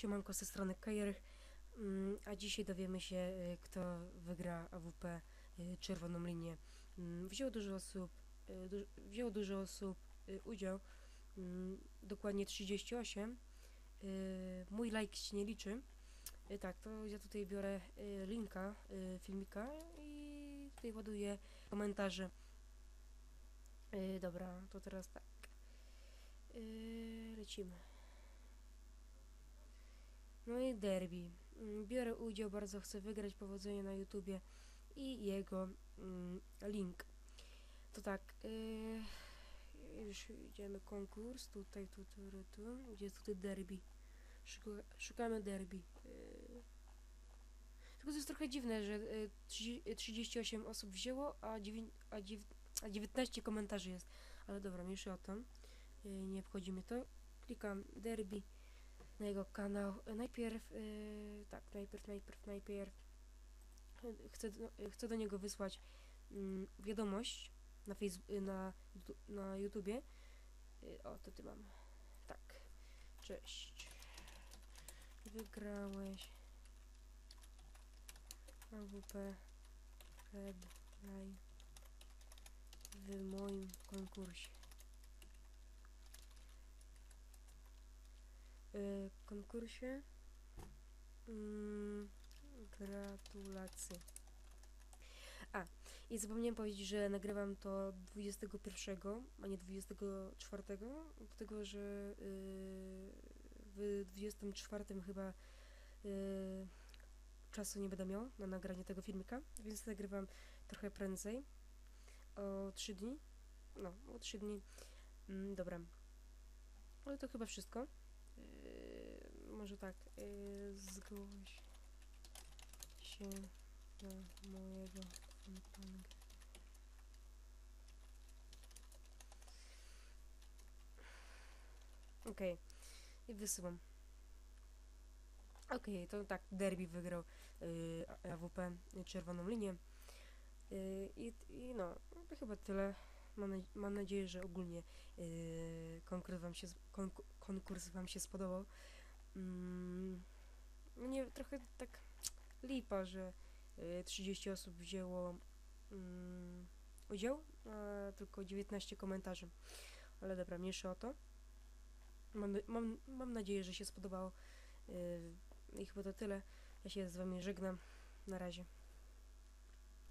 Siemanko ze strony Kajerych, Mm, a dzisiaj dowiemy się, y, kto wygra AWP y, Czerwoną Linię. Mm, Wzięło dużo osób, y, du wzięło dużo osób udział, mm, dokładnie 38. Y, Mój like się nie liczy. Tak, to ja tutaj biorę linka filmika i tutaj ładuję komentarze. Dobra, to teraz tak. Lecimy. No i derby. Mm, Biorę udział, bardzo chcę wygrać powodzenie na YouTubie i jego mm, link. To tak, yy, już idziemy konkurs, tutaj, tu, tu, tu, gdzie jest tutaj derby. Szuka, szukamy derby. Yy. Tylko to jest trochę dziwne, że yy, 30, 38 osób wzięło, a, dziewię- a, dziew, a 19 komentarzy jest. Ale dobra, mniejszy o to. Yy, nie obchodzi mnie to. Klikam derby na jego kanał. Najpierw, yy, tak, najpierw, najpierw, najpierw e, chcę, e, chcę do niego wysłać mm, wiadomość na, fejs- y, na, na YouTubie. Y, O, to ty mam. Tak. Cześć. Wygrałeś AWP Red Line w moim konkursie. Y, konkursie. Mm, gratulacje. A, i zapomniałem powiedzieć, że nagrywam to 21, a nie 24, dlatego że y, w 24 chyba y, czasu nie będę miał na nagranie tego filmika, więc nagrywam trochę prędzej. O 3 dni. No, o 3 dni. Mm, dobra. Ale to chyba wszystko. Yy, może tak, yy, zgłoś się do mojego fanpage. Okej, i wysyłam. Okej, to tak, Derby wygrał yy, AWP czerwoną linię. Yy, i, I no, to chyba tyle. Mam, mam nadzieję, że ogólnie yy, konkurs, wam się, z- konku- konkurs Wam się spodobał. Mm, nie, trochę tak lipa, że yy, 30 osób wzięło mm, udział, a tylko 19 komentarzy. Ale dobra, mniejsza o to. Mam, mam, mam nadzieję, że się spodobało. Yy, I chyba to tyle. Ja się z Wami żegnam. Na razie.